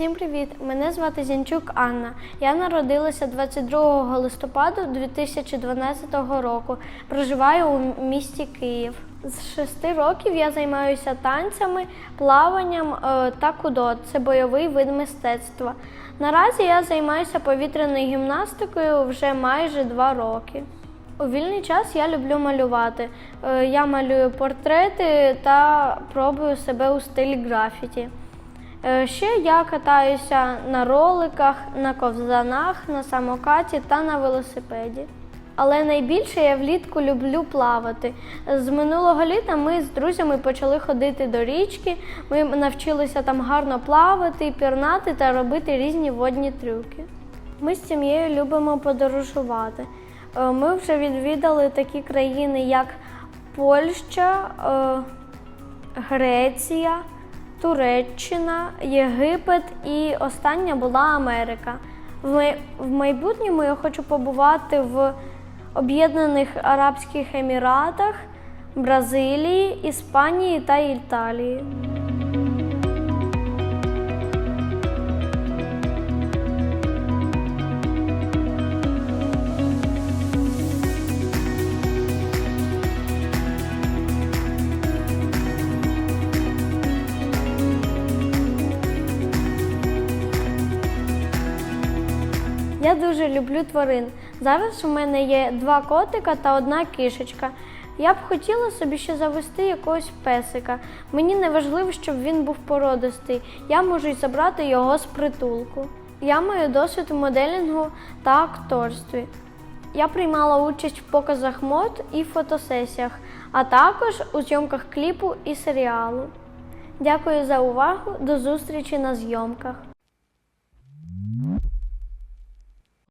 Всім привіт! Мене звати Зінчук Анна. Я народилася 22 листопада 2012 року. Проживаю у місті Київ. З 6 років я займаюся танцями, плаванням е, та кудо. Це бойовий вид мистецтва. Наразі я займаюся повітряною гімнастикою вже майже 2 роки. У вільний час я люблю малювати. Е, Я малюю портрети та пробую себе у стилі графіті. Е, Ще я катаюся на роликах, на ковзанах, на самокаті та на велосипеді. Але найбільше я влітку люблю плавати. З минулого літа ми з друзями почали ходити до річки. Ми навчилися там гарно плавати, пірнати та робити різні водні трюки. Ми з сім'єю любимо подорожувати. Е, Ми вже відвідали такі країни, як Польща, е, Греція, Туреччина, Єгипет і остання була Америка. В май- В майбутньому я хочу побувати в Об'єднаних Арабських Еміратах, Бразилії, Іспанії та Італії. Я дуже люблю тварин. Зараз у мене є два котика та одна кішечка. Я б хотіла собі ще завести якогось песика. Мені не важливо, щоб він був породистий. Я можу й забрати його з притулку. Я маю досвід у моделінгу та акторстві. Я приймала участь в показах мод і фотосесіях, а також у зйомках кліпу і серіалу. Дякую за увагу. До зустрічі на зйомках.